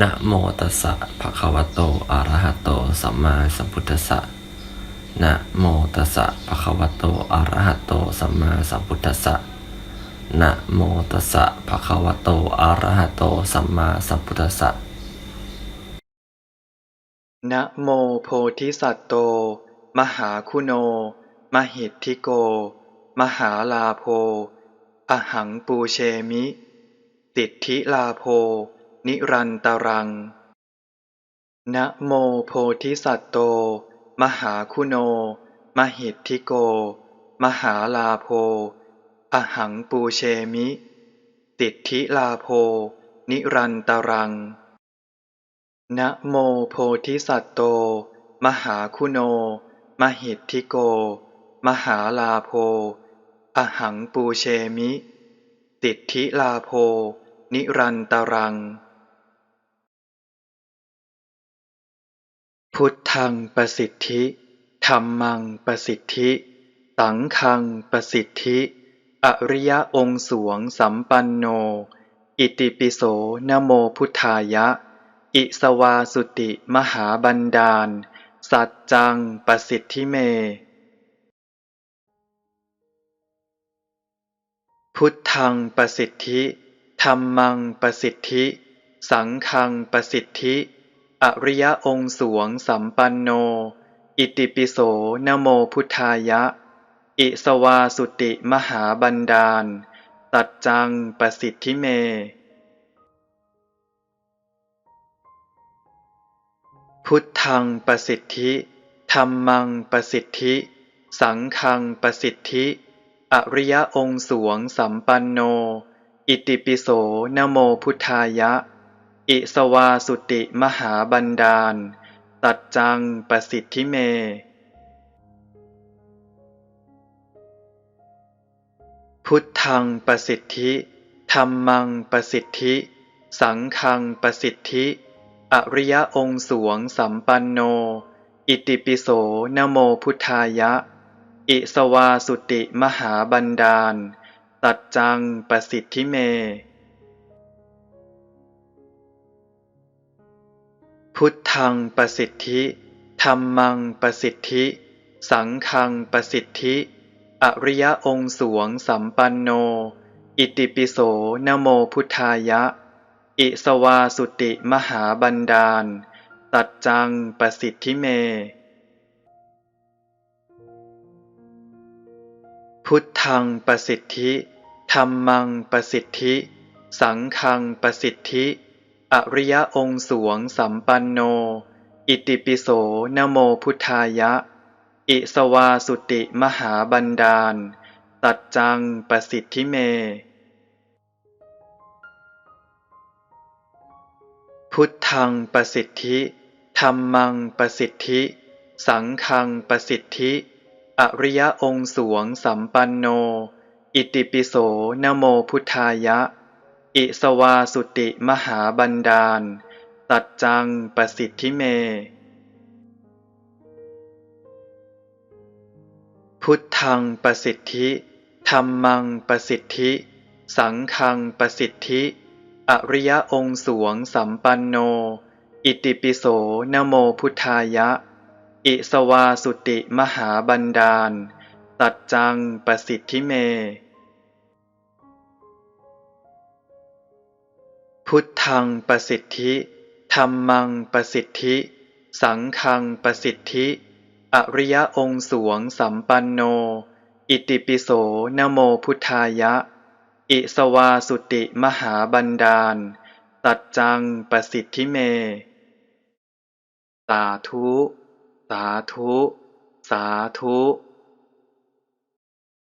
นะโมตัสสะภะคะวะโต อะระหะโต สัมมาสัมพุทธัสสะ นะโมตัสสะภะคะวะโต อะระหะโต สัมมาสัมพุทธัสสะ นะโมตัสสะภะคะวะโต อะระหะโต สัมมาสัมพุทธัสสะ นะโมโพธิสัตโต มหาคุโน มหิทธิโก มหาลาโภอหังปูเชมิ ติทธิลาโภ นิรันตรัง นะโมโพธิสัตโต มหาคุโน มหิทธิโก มหาลาโภอหังปูเชมิ ติทธิลาโภนิรันตรัง นะโมโพธิสัตโต มหาคุโน มหิทธิโก มหาลาโภอหังปูเชมิ ติทธิลาโภนิรันตรัง พุทธังประสิทธิธรรมังประสิทธิ สังฆังประสิทธิ อริยองค์สวงสัมปันโน อิติปิโสนโมพุทธายะ อิสวาสุติมหาบันดาล สัจจังประสิทธิเม พุทธังประสิทธิธรรมังประสิทธิ สังฆังประสิทธิ อริยองค์สวงสัมปันโน อิติปิโสนโมพุทธายะ อิสวาสุติมหาบันดาลสัจจังประสิทธิเม พุทธังประสิทธิธรรมังประสิทธิ สังฆังประสิทธิ อริยองค์สวงสัมปันโน อิติปิโสนโมพุทธายะ อิสวาสุติมหาบันดาล ตัจจังประสิทธิเม พุทธังประสิทธิธรรมังประสิทธิ สังฆังประสิทธิ อริยองค์สวงสัมปันโน อิติปิโสนโมพุทธายะ อิสวาสุติมหาบันดาล ตัจจังประสิทธิเม พุทธังประสิทธิธรรมังประสิทธิ สังฆังประสิทธิ อริยองค์สวงสัมปันโน อิติปิโสนโมพุทธายะ อิสวาสุติมหาบันดาล ตัจจังประสิทธิเม พุทธังประสิทธิธรรมังประสิทธิ สังฆังประสิทธิ อริยองค์สวงสัมปันโน อิติปิโสนโมพุทธายะ อิสวาสุติมหาบันดาล ตัจจังประสิทธิเม พุทธังประสิทธิธรรมังประสิทธิ สังฆังประสิทธิ อริยองค์สวงสัมปันโน อิติปิโสนโมพุทธายะ อิสวาสุติมหาบันดาล ตัจจังประสิทธิเม พุทธังประสิทธิธรรมังประสิทธิ สังฆังประสิทธิ อริยองค์สวงสัมปันโน อิติปิโสนโมพุทธายะ อิสวาสุติมหาบันดาล ตัจจังประสิทธิเม พุทธังประสิทธิธรรมังประสิทธิ สังฆังประสิทธิ อริยองค์สวงสัมปันโน อิติปิโสนโมพุทธายะ อิสวาสุติมหาบันดาล ตัจจังประสิทธิเม สาธุ สาธุ สาธุ